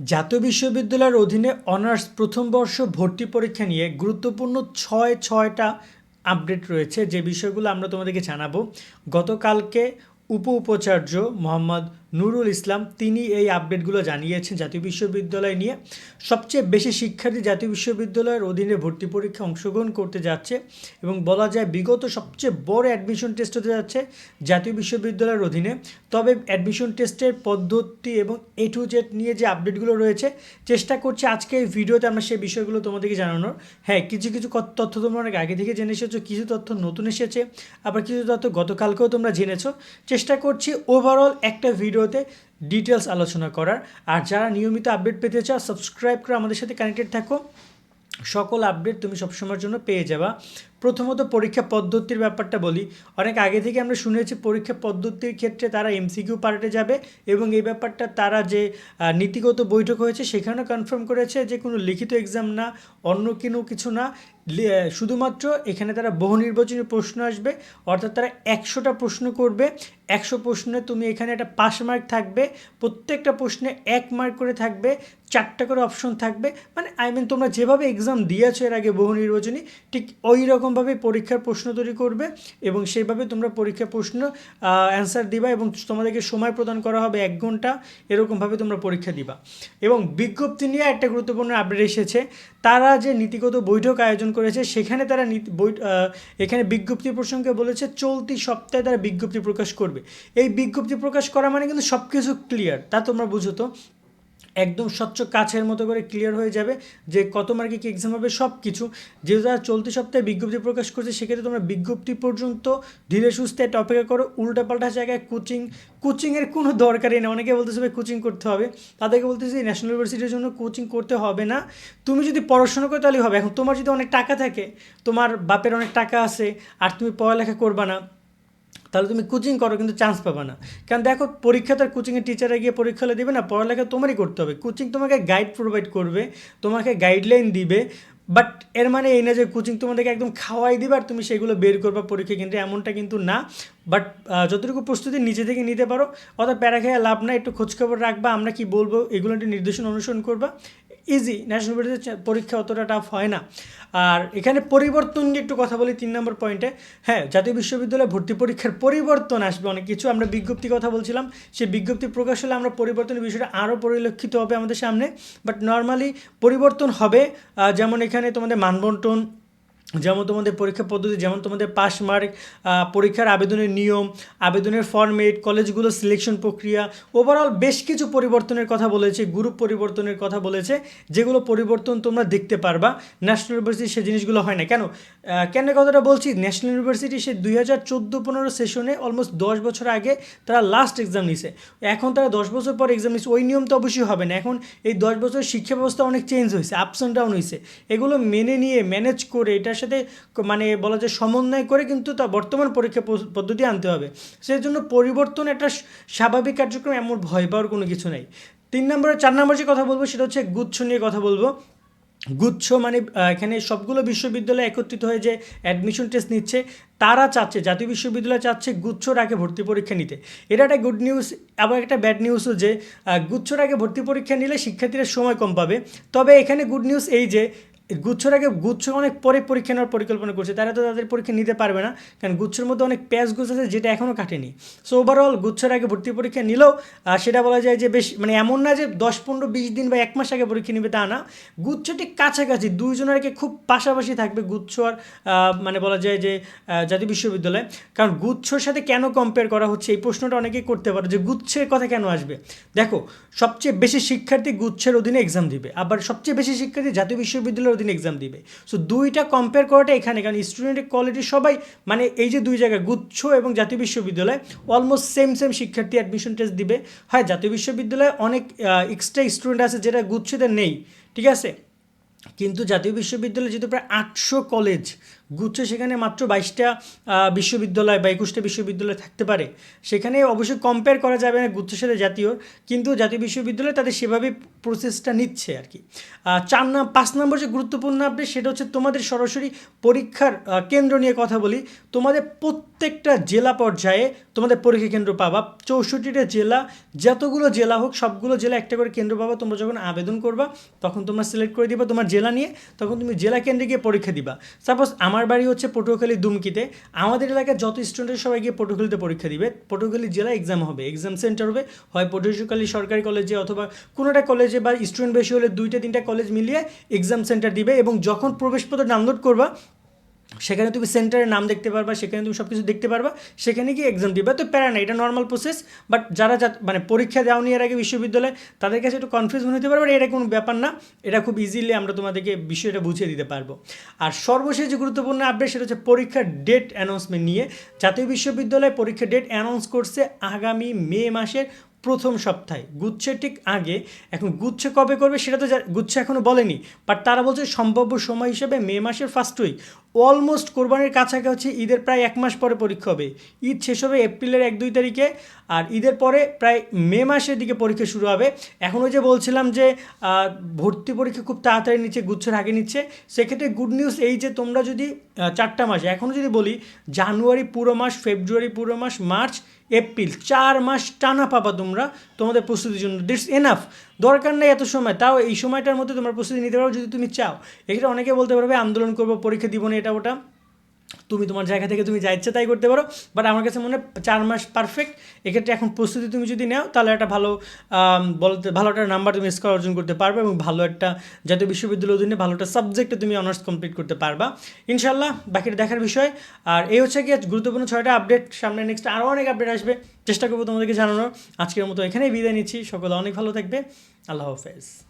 জাতীয় বিশ্ববিদ্যালয়ের অধীনে অনার্স প্রথম বর্ষ ভর্তি পরীক্ষা নিয়ে গুরুত্বপূর্ণ ছয় ছয়টা আপডেট রয়েছে। যে বিষয়গুলো আমরা তোমাদেরকে জানাব, গতকালকে উপ উপাচার্য মোহাম্মদ নুরুল ইসলাম, তিনি এই আপডেটগুলো জানিয়েছেন জাতীয় বিশ্ববিদ্যালয় নিয়ে। সবচেয়ে বেশি শিক্ষার্থী জাতীয় বিশ্ববিদ্যালয়ের অধীনে ভর্তি পরীক্ষা অংশগ্রহণ করতে যাচ্ছে এবং বলা যায় বিগত সবচেয়ে বড় অ্যাডমিশন টেস্ট হতে যাচ্ছে জাতীয় বিশ্ববিদ্যালয়ের অধীনে। তবে অ্যাডমিশন টেস্টের পদ্ধতি এবং এ টু জেড নিয়ে যে আপডেটগুলো রয়েছে, চেষ্টা করছি আজকে এই ভিডিওতে আমরা সেই বিষয়গুলো তোমাদেরকে জানানোর। হ্যাঁ কিছু কিছু তথ্য তোমরা অনেক আগে থেকে জেনে এসেছ, কিছু তথ্য নতুন এসেছে, আবার কিছু তথ্য গতকালকেও তোমরা জেনেছো। চেষ্টা করছি ওভারঅল একটা ভিডিওতে ডিটেলস আলোচনা করার। আর যারা নিয়মিত আপডেট পেতে চাও সাবস্ক্রাইব করে আমাদের সাথে কানেক্টেড থাকো। সকল আপডেট তুমি সবসময়ের জন্য পেয়ে যাবা। প্রথমত পরীক্ষা পদ্ধতির ব্যাপারটা বলি। অনেক আগে থেকে আমরা শুনেছি পরীক্ষা পদ্ধতির ক্ষেত্রে তারা এমসিকিউ পার্টে যাবে এবং এই ব্যাপারটা তারা যে নীতিগত বৈঠক হয়েছে সেখানেও কনফার্ম করেছে যে কোনো লিখিত এক্সাম না, অন্য কোনো কিছু না। শুধুমাত্র এখানে তারা বহু নির্বাচনী প্রশ্ন আসবে, অর্থাৎ তারা একশোটা প্রশ্ন করবে, একশো প্রশ্নে তুমি এখানে একটা পাস মার্ক থাকবে, প্রত্যেকটা প্রশ্নে এক মার্ক করে থাকবে, চারটা করে অপশন থাকবে মানে আই মিন তোমরা যেভাবে এক্সাম দিয়েছ এর আগে বহু নির্বাচনী, ঠিক ওই রকমভাবে পরীক্ষার প্রশ্ন তৈরি করবে এবং সেইভাবে তোমরা পরীক্ষার প্রশ্ন অ্যান্সার দিবা এবং তোমাদেরকে সময় প্রদান করা হবে এক ঘণ্টা, এরকমভাবে তোমরা পরীক্ষা দিবা। এবং বিজ্ঞপ্তি নিয়ে একটা গুরুত্বপূর্ণ আপডেট এসেছে, তারা যে নীতিগত বৈঠক আয়োজন করেছে, সেখানে তারা বই এখানে বিজ্ঞপ্তি প্রসঙ্গে বলেছে, চলতি সপ্তাহে তারা বিজ্ঞপ্তি প্রকাশ করবে। এই বিজ্ঞপ্তি প্রকাশ করা মানে কিন্তু সব কিছু ক্লিয়ার তা তোমরা বুঝো তো। একদম স্বচ্ছ কাছের মতো করে ক্লিয়ার হয়ে যাবে যে কত মার্কে কি এক্সাম হবে সব কিছু যেহেতু তারা চলতি সপ্তাহে বিজ্ঞপ্তি প্রকাশ করছে, সেক্ষেত্রে তোমরা বিজ্ঞপ্তি পর্যন্ত ধীরে সুস্থে একটা অপেক্ষা করো। উল্টাপাল্টা জায়গায় কোচিং কোচিংয়ের কোনো দরকারই নেই। অনেকে বলতেছে, ভাই কোচিং করতে হবে। তাদেরকে বলতেছি ন্যাশনাল ইউনিভার্সিটির জন্য কোচিং করতে হবে না। তুমি যদি পড়াশোনা করো তাহলে হবে। এখন তোমার যদি অনেক টাকা থাকে, তোমার বাপের অনেক টাকা আছে, আর তুমি পড়ালেখা করবা না তাহলে তুমি কোচিং করো, কিন্তু চান্স পাবে না। কারণ দেখো, পরীক্ষা তার কোচিংয়ের টিচাররা গিয়ে পরীক্ষা হলে দেবে না, পড়ালেখা তোমারই করতে হবে। কোচিং তোমাকে গাইড প্রোভাইড করবে, তোমাকে গাইডলাইন দিবে বাট এর মানে এই না যে কোচিং তোমাদেরকে একদম খাওয়াই দিবে আর তুমি সেগুলো বের করবা পরীক্ষা কিন্তু এমনটা কিন্তু না। বাট যতটুকু প্রস্তুতি নিজে থেকে নিতে পারো অর্থাৎ প্যারা খেয়ে লাভ না একটু খোঁজখবর রাখবা, আমরা কি বলব, এগুলো একটু নির্দেশনা অনুসরণ করবা। ইজি ন্যাশনাল বোর্ডের পরীক্ষা অতটা টাফ হয় না। আর এখানে পরিবর্তন নিয়ে একটু কথা বলি তিন নম্বর পয়েন্টে হ্যাঁ জাতীয় বিশ্ববিদ্যালয়ে ভর্তি পরীক্ষার পরিবর্তন আসবে। অনেক কিছু আমরা বিজ্ঞপ্তি কথা বলছিলাম। সেই বিজ্ঞপ্তি প্রকাশ হলে আমরা পরিবর্তনের বিষয়টা আরও পরিলক্ষিত হবে আমাদের সামনে। বাট নর্মালি পরিবর্তন হবে। যেমন এখানে তোমাদের মানবন্টন যেমন তোমাদের পরীক্ষা পদ্ধতি, যেমন তোমাদের পাস মার্ক পরীক্ষার আবেদনের নিয়ম, আবেদনের ফর্মেট কলেজগুলো সিলেকশন প্রক্রিয়া ওভারঅল বেশ কিছু পরিবর্তনের কথা বলেছে গ্রুপ পরিবর্তনের কথা বলেছে, যেগুলো পরিবর্তন তোমরা দেখতে পারবা। ন্যাশনাল ইউনিভার্সিটি সে জিনিসগুলো হয় না। কেন? কেন কথাটা বলছি? ন্যাশনাল ইউনিভার্সিটি সে দুই হাজার চোদ্দ পনেরো সেশনে অলমোস্ট দশ বছর আগে তারা লাস্ট এক্সাম নিছে। এখন তারা দশ বছর পর এক্সাম নিচ্ছে ওই নিয়ম তো অবশ্যই হবে না। এখন এই দশ বছর শিক্ষা ব্যবস্থা অনেক চেঞ্জ হয়েছে আপস অ্যান্ড ডাউন হয়েছে। এগুলো মেনে নিয়ে ম্যানেজ করে এটার সাথে মানে বলা যায় সমন্বয় করে কিন্তু তা বর্তমান পরীক্ষা পদ্ধতি আনতে হবে। সেই জন্য পরিবর্তন একটা স্বাভাবিক কার্যক্রম এমন ভয় পাওয়ার কোনো কিছু নেই। তিন নম্বরে, চার নম্বর যে কথা বলব সেটা হচ্ছে গুচ্ছ নিয়ে কথা বলব। গুচ্ছ মানে এখানে সবগুলো বিশ্ববিদ্যালয় একত্রিত হয়ে যে অ্যাডমিশন টেস্ট নিচ্ছে, তারা চাচ্ছে, জাতীয় বিশ্ববিদ্যালয় চাচ্ছে গুচ্ছর আগে ভর্তি পরীক্ষা নিতে। এটা একটা গুড নিউজ আবার একটা ব্যাড নিউজও যে গুচ্ছর আগে ভর্তি পরীক্ষা নিলে শিক্ষার্থীরা সময় কম পাবে। তবে এখানে গুড নিউজ এই যে গুচ্ছর আগে গুচ্ছ অনেক পরে পরীক্ষা নেওয়ার পরিকল্পনা করছে। তারা তো তাদের পরীক্ষা নিতে পারবে না, কারণ গুচ্ছের মধ্যে অনেক প্যাচ গুছ আছে যেটা এখনও কাটেনি। সো ওভারঅল গুচ্ছের আগে ভর্তি পরীক্ষা নিলেও সেটা বলা যায় যে বেশ মানে এমন না যে দশ, পনেরো, বিশ দিন বা এক মাস আগে পরীক্ষা নিবে তা না। গুচ্ছ ঠিক কাছাকাছি, দুইজনের আগে খুব পাশাপাশি থাকবে গুচ্ছ আর মানে বলা যায় যে জাতীয় বিশ্ববিদ্যালয়। কারণ গুচ্ছর সাথে কেন কম্পেয়ার করা হচ্ছে, এই প্রশ্নটা অনেকেই করতে পারে যে গুচ্ছের কথা কেন আসবে। দেখো, সবচেয়ে বেশি শিক্ষার্থী গুচ্ছের অধীনে এক্সাম দিবে। আবার সবচেয়ে বেশি শিক্ষার্থী জাতীয় বিশ্ববিদ্যালয়ের অধীনে এক্সাম দিবে। সো দুইটা কম্পেয়ার করাটা এখানে, কারণ স্টুডেন্টের কোয়ালিটি সবাই মানে এই যে দুই জায়গায়, গুচ্ছ এবং জাতীয় বিশ্ববিদ্যালয় অলমোস্ট সেম সেম শিক্ষার্থী অ্যাডমিশন টেস্ট দিবে। হয় জাতীয় বিশ্ববিদ্যালয়ে অনেক এক্সট্রা স্টুডেন্ট আছে যেটা গুচ্ছতে নেই, ঠিক আছে? কিন্তু জাতীয় বিশ্ববিদ্যালয়ে যেহেতু প্রায় আটশো কলেজ গুচ্ছ সেখানে মাত্র বাইশটা বিশ্ববিদ্যালয় বা একুশটা বিশ্ববিদ্যালয় থাকতে পারে। সেখানে অবশ্যই কম্পেয়ার করা যাবে না গুচ্ছের সাথে জাতীয়, কিন্তু জাতীয় বিশ্ববিদ্যালয় তাদের সেভাবে প্রসেসটা নিচ্ছে আর কি চার নাম, পাঁচ নম্বর যে গুরুত্বপূর্ণ আপডেট সেটা হচ্ছে তোমাদের সরাসরি পরীক্ষার কেন্দ্র নিয়ে কথা বলি। তোমাদের প্রত্যেকটা জেলা পর্যায়ে তোমাদের পরীক্ষা কেন্দ্র পাবা। চৌষট্টিটা জেলা, যতগুলো জেলা হোক, সবগুলো জেলা একটা করে কেন্দ্র পাবা। তোমরা যখন আবেদন করবা, তখন তোমরা সিলেক্ট করে দিবা তোমার জেলা নিয়ে, তখন তুমি জেলা কেন্দ্রে গিয়ে পরীক্ষা দিবা। সাপোজ আমার বাড়ি হচ্ছে পটুয়াখালী দুমকিতে। আমাদের এলাকার যত স্টুডেন্টের সবাই গিয়ে পটুয়াখালীতে পরীক্ষা দিবে। পটুয়াখালী জেলা এক্সাম হবে এক্সাম সেন্টার হবে। হয় পটুয়াখালী সরকারি কলেজে অথবা কোনোটা কলেজে বা স্টুডেন্ট বেশি হলে দুইটা, তিনটা কলেজ মিলিয়ে এক্সাম সেন্টার দিবে এবং যখন প্রবেশপত্র ডাউনলোড করবা সেখানে তুমি সেন্টারের নাম দেখতে পারবা, সেখানে তুমি সব কিছু দেখতে পারবা, সেখানে গিয়ে এক্সাম দিবা। তো প্যারা না, এটা নর্মাল প্রসেস বাট যারা মানে পরীক্ষা দেওয়া এর আগে বিশ্ববিদ্যালয়ে, তাদের কাছে একটু কনফিউজন হতে পারবে এটা কোনো ব্যাপার না। এটা খুব ইজিলি আমরা তোমাদেরকে বিষয়টা বুঝিয়ে দিতে পারব। আর সর্বশেষ যে গুরুত্বপূর্ণ আপডেট সেটা হচ্ছে পরীক্ষার ডেট অ্যানাউন্সমেন্ট নিয়ে। জাতীয় বিশ্ববিদ্যালয় পরীক্ষার ডেট অ্যানাউন্স করছে আগামী মে মাসের প্রথম সপ্তাহে। গুচ্ছে ঠিক আগে। এখন গুচ্ছে কবে করবে, সেটা তো গুচ্ছে এখনও বলেনি বাট তারা বলছে সম্ভাব্য সময় হিসেবে মে মাসের ফার্স্ট উইক অলমোস্ট কোরবানির কাছাকাছি ঈদের প্রায় এক মাস পরে পরীক্ষা হবে। ঈদ শেষ হবে এপ্রিলের এক দুই তারিখে আর ঈদের পরে প্রায় মে মাসের দিকে পরীক্ষা শুরু হবে। এখন ওই যে বলছিলাম যে ভর্তি পরীক্ষা খুব তাড়াতাড়ি নিচ্ছে, গুচ্ছের আগে নিচ্ছে। সেক্ষেত্রে গুড নিউজ এই যে তোমরা যদি চারটা মাস এখনও যদি বলি, জানুয়ারি পুরো মাস, ফেব্রুয়ারি পুরো মাস, মার্চ, এপ্রিল, চার মাস টানা পাবা তোমরা তোমাদের প্রস্তুতির জন্য। দিটস এনাফ দরকার নেই এত সময়। তাও এই সময়টার মধ্যে তোমার প্রস্তুতি নিতে পারো যদি তুমি চাও। এক্ষেত্রে অনেকে বলতে পারবে, আন্দোলন করব, পরীক্ষা দিব না, এটা ওটা। তুমি তোমার জায়গা থেকে তুমি যা ইচ্ছে তাই করতে পারো বাট আমার কাছে মনে হয় চার মাস পারফেক্ট এক্ষেত্রে এখন প্রস্তুতি তুমি যদি নাও, তাহলে একটা ভালো বলতে ভালো একটা নাম্বার তুমি স্কোর অর্জন করতে পারবে এবং ভালো একটা জাতীয় বিশ্ববিদ্যালয়ের অধীনে ভালো একটা সাবজেক্টে তুমি অনার্স কমপ্লিট করতে পারবা। ইনশাল্লাহ বাকিটা দেখার বিষয়। আর এই হচ্ছে কি গুরুত্বপূর্ণ ছয়টা আপডেট সামনে নেক্সট আরও অনেক আপডেট আসবে। চেষ্টা করব তোমাদেরকে জানানোর। আজকের মতো এখানেই বিদায় নিচ্ছি। সকলে অনেক ভালো থাকবে। আল্লাহ হাফেজ।